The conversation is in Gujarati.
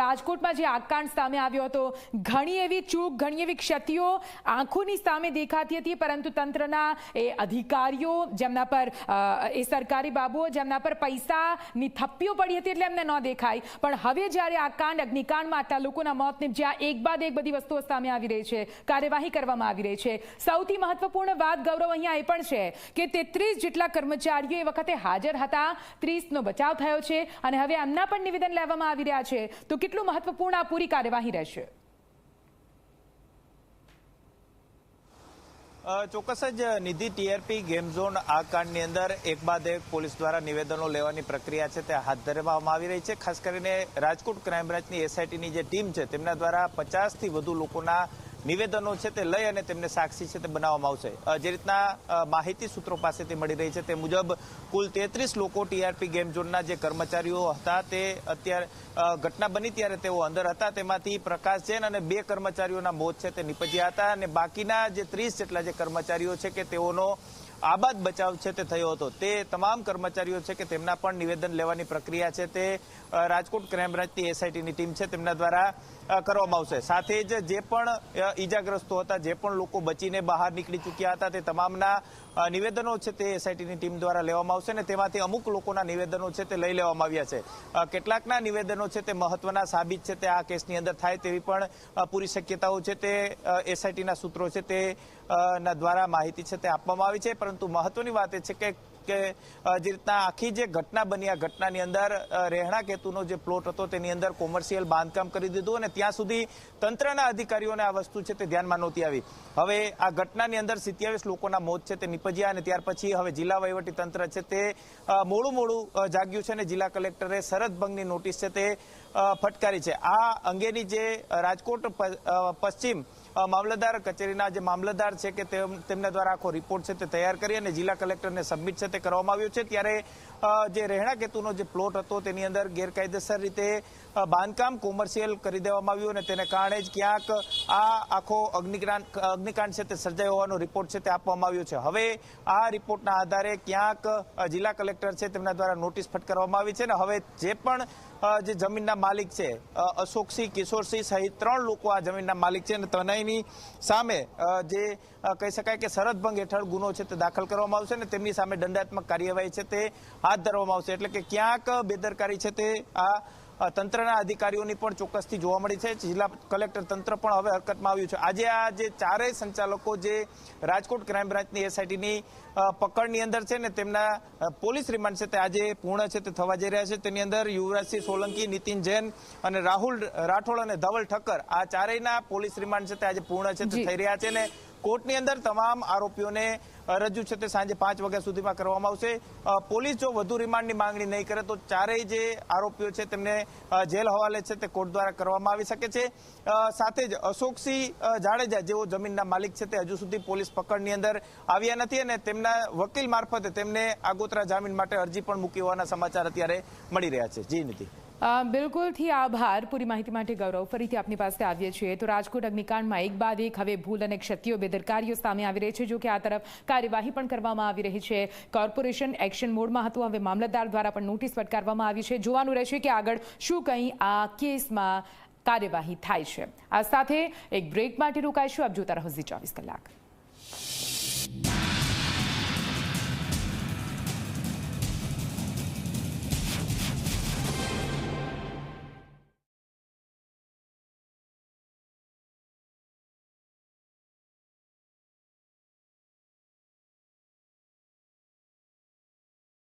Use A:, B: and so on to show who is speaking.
A: રાજકોટમાં જે આગકાંડ સામે આવ્યો હતો, ઘણી એવી ચૂક, ઘણી એવી ક્ષતિઓ આંખોની સામે દેખાતી હતી, પરંતુ તંત્રના એ અધિકારીઓ જેમના પર એ સરકારી બાબુઓ જેમના પર પૈસાની થપ્પીઓ પડી હતી એટલે એમને ન દેખાય. પણ હવે જ્યારે આ કાંડ અગ્નિકાંડમાં આટલા લોકોના મોત જ્યાં એક બાદ એક બધી વસ્તુઓ સામે આવી રહી છે, કાર્યવાહી કરવામાં આવી રહી છે. સૌથી મહત્વપૂર્ણ વાત ગૌરવ અહીંયા એ પણ છે કે તેત્રીસ જેટલા કર્મચારીઓ એ વખતે હાજર હતા, ત્રીસનો બચાવ થયો છે અને હવે એમના પણ નિવેદન લેવામાં આવી રહ્યા છે. તો કેટલું મહત્વપૂર્ણ આ પૂરી કાર્યવાહી રહેશે?
B: ચોક્કસ જ નિધિ ટીઆરપી ગેમ ઝોન આ કાંડની અંદર એક બાદ એક પોલીસ દ્વારા નિવેદનો લેવાની પ્રક્રિયા છે તે હાથ ધરવામાં આવી રહી છે. ખાસ કરીને રાજકોટ ક્રાઇમ બ્રાન્ચની એસઆઈટીની જે ટીમ છે, તેમના દ્વારા પચાસથી વધુ લોકોના નિવેદનો છે તે લઈ અને તેમને સાક્ષી છે તે બનાવવામાં આવશે. જે રીતના માહિતી સૂત્રો પાસેથી મળી રહી છે તે મુજબ કુલ તેત્રીસ લોકો ટીઆરપી ગેમ ઝોનના જે કર્મચારીઓ હતા તે અત્યારે ઘટના બની ત્યારે તેઓ અંદર હતા. તેમાંથી પ્રકાશ જૈન અને બે કર્મચારીઓના મોત છે તે નીપજ્યા હતા અને બાકીના જે ત્રીસ જેટલા જે કર્મચારીઓ છે કે તેઓનો આબાદ બચાવ છે તે થયો હતો. તે તમામ કર્મચારીઓ છે કે તેમના પણ નિવેદન લેવાની પ્રક્રિયા છે તે રાજકોટ ક્રાઇમ બ્રાન્ચની એસઆઈટીની ટીમ છે તેમના દ્વારા કરવામાં આવશે. સાથે જ જે પણ ઈજાગ્રસ્તો હતા, જે પણ લોકો બચીને બહાર નીકળી ચૂક્યા હતા તે તમામના નિવેદનો છે તે એસઆઈટીની ટીમ દ્વારા લેવામાં આવશે અને તેમાંથી અમુક લોકોના નિવેદનો છે તે લઈ લેવામાં આવ્યા છે. કેટલાકના નિવેદનો છે તે મહત્વના સાબિત છે તે આ કેસની અંદર થાય તેવી પણ પૂરી શક્યતાઓ છે તે એસઆઈટીના સૂત્રો છે તે ના દ્વારા માહિતી છે તે આપવામાં આવી છે. પરંતુ મહત્વની વાત એ છે કે કે જે રીતના આખી જે ઘટના બની, આ ઘટનાની અંદર રહેણાંક હેતુનો જે પ્લોટ હતો તેની અંદર કોમર્શિયલ બાંધકામ કરી દીધું અને ત્યાં સુધી તંત્રના અધિકારીઓને આ વસ્તુ છે તે ધ્યાનમાં નહોતી આવી. હવે આ ઘટનાની અંદર સિત્યાવીસ લોકોના મોત છે તે નિપજ્યા અને ત્યાર પછી હવે જિલ્લા વહીવટી તંત્ર છે તે મોડું મોડું જાગ્યું છે અને જિલ્લા કલેક્ટરે સરહદ ભંગની નોટિસ છે તે ફટકારી છે. આ અંગેની જે રાજકોટ પશ્ચિમ મામલતદાર કચેરીના જે મામલતદાર છે કે તેમ- તેમના દ્વારા આખો રિપોર્ટ છે તે તૈયાર કરી અને જિલ્લા કલેક્ટરને સબમિટ છે તે કરવામાં આવ્યો છે. ત્યારે જે રહેણાંક હેતુનો જે પ્લોટ હતો તેની અંદર ગેરકાયદેસર રીતે બાંધકામ કોમર્શિયલ કરી દેવામાં આવ્યું અને તેને કારણે જ ક્યાંક આ આખો અગ્નિકાંડ અગ્નિકાંડ છે તે સર્જાયો હોવાનો રિપોર્ટ છે તે આપવામાં આવ્યો છે. હવે આ રિપોર્ટના આધારે ક્યાંક જિલ્લા કલેક્ટર છે તેમના દ્વારા નોટિસ ફટકારવામાં આવી છે અને હવે જે પણ જે જમીનના માલિક છે અશોકસિંહ કિશોરસિંહ સહિત ત્રણ લોકો આ જમીનના માલિક છે અને તનયની સામે જે કહી શકાય કે શરત ભંગ હેઠળ ગુનો છે તે દાખલ કરવામાં આવશે અને તેમની સામે દંડાત્મક કાર્યવાહી છે તે હાથ ધરવામાં આવશે. એટલે કે ક્યાંક બેદરકારી છે તે આ તંત્રના અધિકારીઓની પણ ચોક્કસથી જોવા મળી છે. જિલ્લા કલેક્ટર તંત્ર પણ હવે હરકતમાં આવ્યું છે. આજે આ જે ચારેય સંચાલકો જે રાજકોટ ક્રાઇમ બ્રાન્ચની એસઆઈટીની પકડની અંદર છે ને તેમના પોલીસ રિમાન્ડ છે તે આજે પૂર્ણ છે તે થવા જઈ રહ્યા છે. તેની અંદર યુવરાજસિંહ સોલંકી નીતિન જૈન અને રાહુલ રાઠોડ અને ધવલ ઠક્કર આ ચારેયના પોલીસ રિમાન્ડ છે તે આજે પૂર્ણ છે તે થઈ રહ્યા છે ને કોર્ટની અંદર તમામ આરોપીઓને રજૂ છે તે સાંજે પાંચ વાગ્યા સુધીમાં કરવામાં આવશે. પોલીસ જો વધુ રિમાન્ડની માંગણી નહીં કરે તો ચારેય જે આરોપીઓ છે તેમને જેલ હવાલે છે તે કોર્ટ દ્વારા કરવામાં આવી શકે છે. સાથે જ અશોકસિંહ જાડેજા જેઓ જમીનના માલિક છે તે હજુ સુધી પોલીસ પકડની અંદર આવ્યા નથી અને તેમના વકીલ મારફતે તેમને આગોતરા જામીન માટે અરજી પણ મૂકી હોવાના સમાચાર અત્યારે મળી રહ્યા છે. જી નીતિ
A: બિલકુલથી આભાર પૂરી માહિતી માટે ગૌરવ. ફરીથી આપની પાસે આવીએ છીએ. તો રાજકોટ અગ્નિકાંડમાં એક બાદ એક હવે ભૂલ અને ક્ષતિઓ બેદરકારીઓ સામે આવી રહી છે. જો કે આ તરફ કાર્યવાહી પણ કરવામાં આવી રહી છે. કોર્પોરેશન એક્શન મોડમાં હતું. હવે મામલતદાર દ્વારા પણ નોટિસ ફટકારવામાં આવી છે. જોવાનું રહેશે કે આગળ શું કંઈ આ કેસમાં કાર્યવાહી થાય છે. આ સાથે એક બ્રેક માટે રોકાઈશું. આપ જોતા રહો ઝી ચોવીસ કલાક.